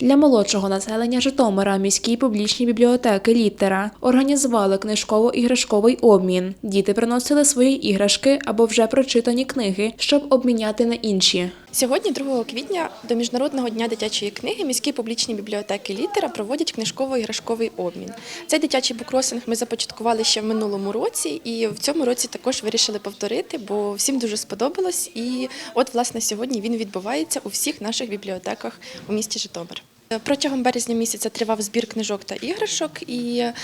Для молодшого населення Житомира міські публічні бібліотеки Літера організували книжково-іграшковий обмін. Діти приносили свої іграшки або вже прочитані книги, щоб обміняти на інші. Сьогодні, 2 квітня, до Міжнародного дня дитячої книги міські публічні бібліотеки Літера проводять книжково-іграшковий обмін. Цей дитячий букросинг ми започаткували ще в минулому році, і в цьому році також вирішили повторити, бо всім дуже сподобалось. І от, власне, сьогодні він відбувається у всіх наших бібліотеках у місті Житомир. Протягом березня місяця тривав збір книжок та іграшок, і е,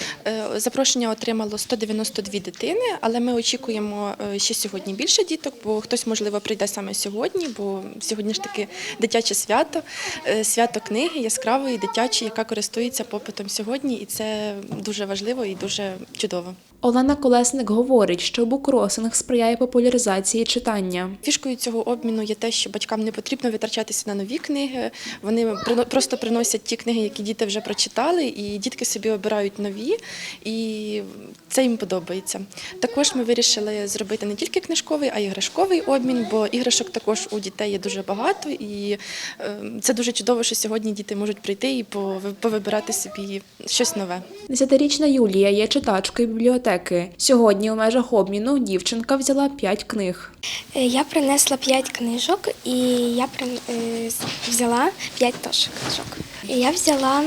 запрошення отримало 192 дитини. Але ми очікуємо е, ще сьогодні більше діток, бо хтось можливо прийде саме сьогодні, бо сьогодні ж таки дитяче свято, е, свято книги яскравої, дитячої, яка користується попитом сьогодні, і це дуже важливо і дуже чудово. Олена Колесник говорить, що букросинг сприяє популяризації читання. Фішкою цього обміну є те, що батькам не потрібно витрачатися на нові книги. Вони просто приносять ті книги, які діти вже прочитали, і дітки собі обирають нові, і це їм подобається. Також ми вирішили зробити не тільки книжковий, а й іграшковий обмін, бо іграшок також у дітей є дуже багато, і е, це дуже чудово, що сьогодні діти можуть прийти і пови- повибирати собі щось нове. Десятирічна Юлія є читачкою бібліотеки. Сьогодні у межах обміну дівчинка взяла п'ять книг. Е, Я принесла п'ять книжок і я е, взяла п'ять теж книжок. Я взяла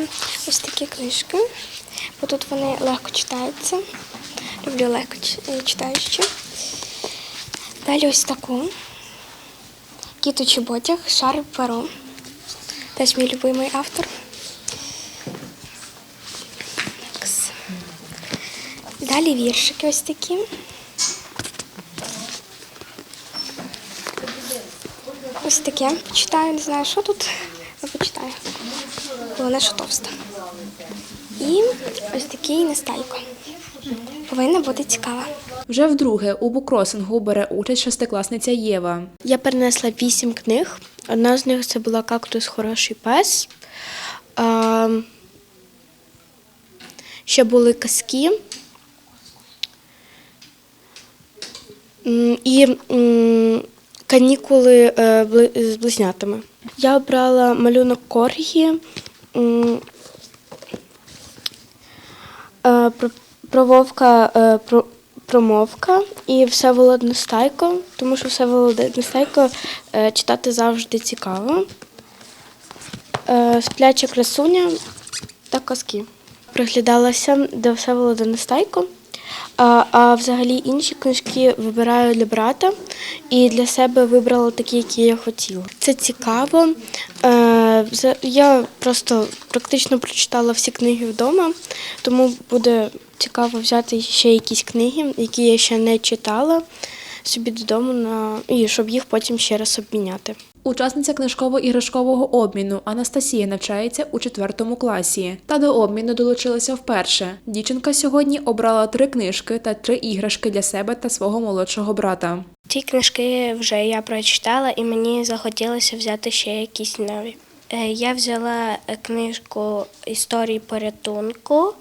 ось такі книжки, бо тут вони легко читаються. Люблю легко е. Далі ось таку. Кіточий потяг, шар перо. Теж мій любимий автор. Далі віршики ось такі. Ось таке почитаю, не знаю, що тут, але почитаю. Головне, що товста. І ось такий нестайко. Повинна бути цікава. Вже вдруге у букросингу бере участь шестикласниця Єва. Я перенесла вісім книг. Одна з них це була Кактус Хороший пес. Ще були казки. І канікули е, з близнятами. Я обрала малюнок Коргі. е, Про, про вовка е, про, промовка і Всеволод Нестайко, тому що Всеволод Нестайко е, читати завжди цікаво. Е, Спляча красуня та казки. Приглядалася до Всеволода Нестайко. А, а взагалі інші книжки вибираю для брата і для себе вибрала такі, які я хотіла. Це цікаво. Е, я просто практично прочитала всі книги вдома, тому буде цікаво взяти ще якісь книги, які я ще не читала собі додому на і щоб їх потім ще раз обміняти. Учасниця книжково-іграшкового обміну Анастасія навчається у четвертому класі. Та до обміну долучилася вперше. Дівчинка сьогодні обрала три книжки та три іграшки для себе та свого молодшого брата. Ці книжки вже я прочитала, і мені захотілося взяти ще якісь нові. Е, Я взяла е, книжку історії порятунку.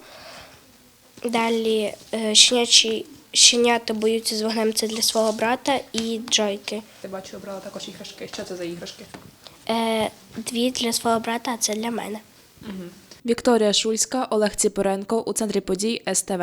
Далі е, щенячі щенята боються з вогнем це для свого брата і Джойки. Ти бачу, обрала також іграшки. Що це за іграшки? Дві для свого брата, а це для мене. Вікторія Шульська, Олег Ціпоренко у центрі подій СТВ.